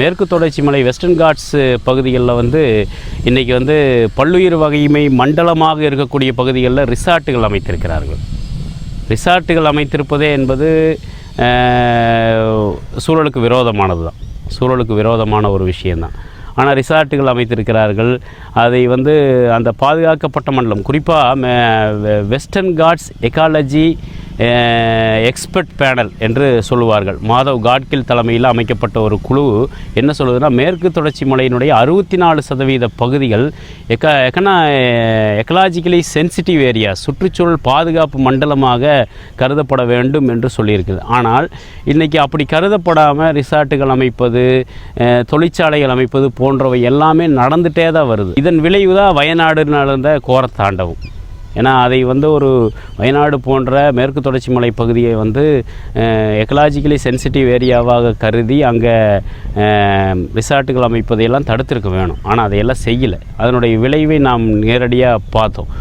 மேற்கு தொடர்ச்சி மலை வெஸ்டர்ன் காட்ஸ் பகுதிகளில் வந்து இன்றைக்கி வந்து பல்லுயிர் வகைமை மண்டலமாக இருக்கக்கூடிய பகுதிகளில் ரிசார்ட்டுகள் அமைத்திருக்கிறார்கள். ரிசார்ட்டுகள் அமைத்திருப்பதே என்பது சூழலுக்கு விரோதமானது தான் சூழலுக்கு விரோதமான ஒரு விஷயந்தான் ஆனால் ரிசார்ட்டுகள் அமைத்திருக்கிறார்கள். அதை வந்து அந்த பாதுகாக்கப்பட்ட மண்டலம் குறிப்பாக western ghats ecology expert panel என்று சொல்லுவார்கள். மாதவ் காட்கில் தலைமையில் அமைக்கப்பட்ட ஒரு குழு என்ன சொல்லுதுன்னா மேற்கு தொடர்ச்சி மலையினுடைய அறுபத்தி நாலு சதவீத பகுதிகள் எக்க எக்கனா எக்கலாஜிக்கலி சென்சிட்டிவ் ஏரியா சுற்றுச்சூழல் பாதுகாப்பு மண்டலமாக கருதப்பட வேண்டும் என்று சொல்லியிருக்குது ஆனால் இன்றைக்கி அப்படி கருதப்படாமல் ரிசார்ட்டுகள் அமைப்பது தொழிற்சாலைகள் அமைப்பது போன்றவை எல்லாமே நடந்துகிட்டே தான் வருது. இதன் விளைவு தான் வயநாடு நடந்த கோரத்தாண்டவும். ஏன்னா அதை வந்து ஒரு வயநாடு போன்ற மேற்கு தொடர்ச்சி மலை பகுதியை வந்து எக்கலாஜிக்கலி சென்சிட்டிவ் ஏரியாவாக கருதி அங்கே ரிசார்ட்டுகள் அமைப்பதையெல்லாம் தடுத்திருக்க வேணும். ஆனால் அதையெல்லாம் செய்யலை. அதனுடைய விளைவை நாம் நேரடியாக பார்த்தோம்.